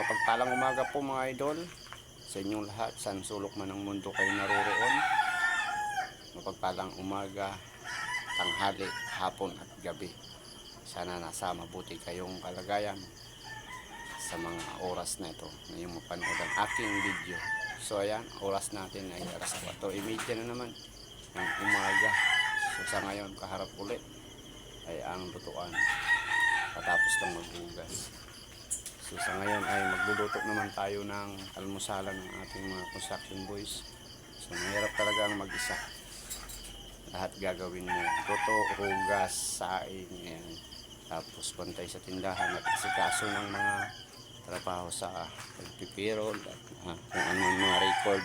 Mapagpalang umaga po mga idol sa inyong lahat. San sulok man ng mundo kayo naroroon. Mapagpalang umaga, tanghali, hapon at gabi. Sana nasa mabuti kayong kalagayan sa mga oras na ito na yung mapanood ang aking video. So ayan, oras natin ay alas 4.30 na naman ng umaga. So sa ngayon, kaharap ulit ay ang lutuan. Patapos lang maghugas. So sa ngayon ay magluluto naman tayo ng almusalan ng ating mga construction boys. So mahirap talaga ang mag-isa. Lahat gagawin mo. Luto, hugas, saing, yan. Tapos pantay sa tindahan at asikaso ng mga trabaho sa pagpipirol at ah, kung ano yung mga record.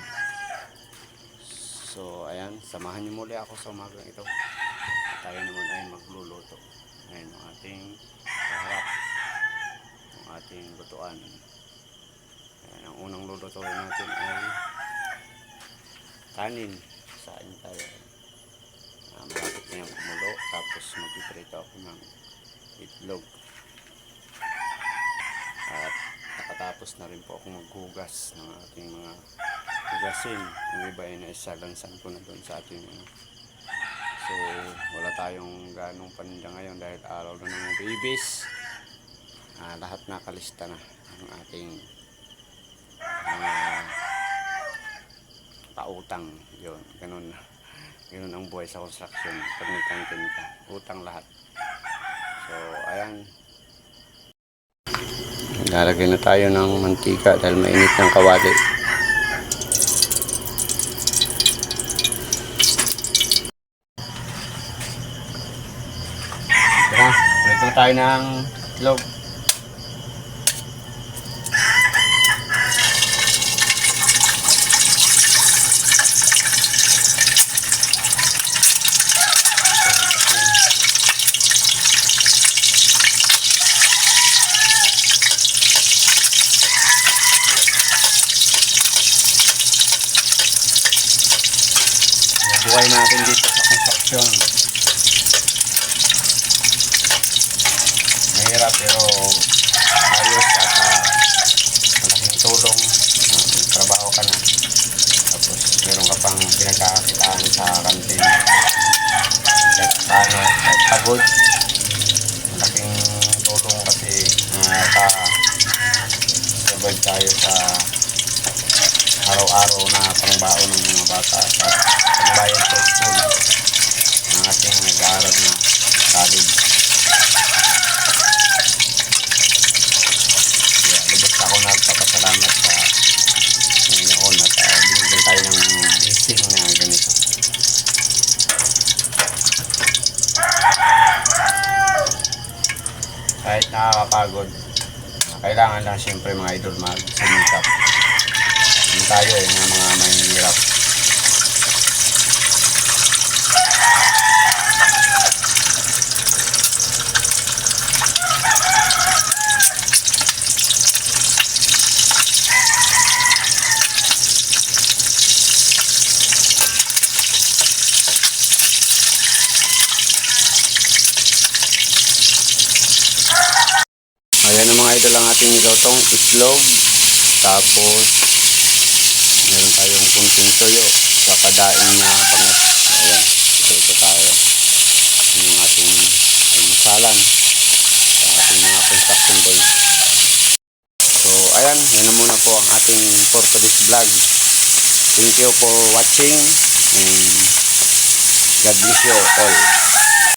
So ayan, samahan niyo muli ako sa umagang ito. At tayo naman ay magluluto. Ayan ang ating kaharap lutuan. Ayan, ang unang lulutuin natin ay kanin. Saan tayo? Uh, malapit na yung kumulo. Tapos magpiprito ako ng itlog. At nakatapos na rin po ako maghugas ng ating mga hugasin. Yung iba ay naisalansan ko na doon sa ating mga So, wala tayong ganong paninda ngayon dahil araw na ng babies ah, lahat nakalista na ang ating mga pautang. Yun ganun. Ganun ang buhay sa construction. Pag may kantin ka utang lahat. So ayan. Lalagay na tayo ng mantika dahil mainit ng kawali. Tara, prito tayo ng itlog. Buhay natin dito sa construction. mahirap pero ayos at uh, malaking tulong trabaho ka na. Tapos meron ka pang pinagkakakitaan sa kantin. Kahit paano kahit pagod. Malaking tulong kasi uh, naka survive tayo sa araw-araw na pangbaon ng mga bata. At pagbayad sa school ng ating nag-aaral na college Kaya lubos ako nagpapasalamat sa Panginoon at uh, binigyan tayo ng blessing na ganito. Kahit nakakapagod, kailangan lang siyempre mga idol mag-sumikap. Tayo eh, ng mga mahihirap. Ayan ang mga idol ang ating nilotong itlog. Tapos, meron tayong kunting toyo sa padaing na bangus. Ayan, ito tayo. Yan yung ating almusalan sa ating mga construction boys. So, ayan, yan na muna po ang ating for today's vlog. Thank you for watching and God bless you all.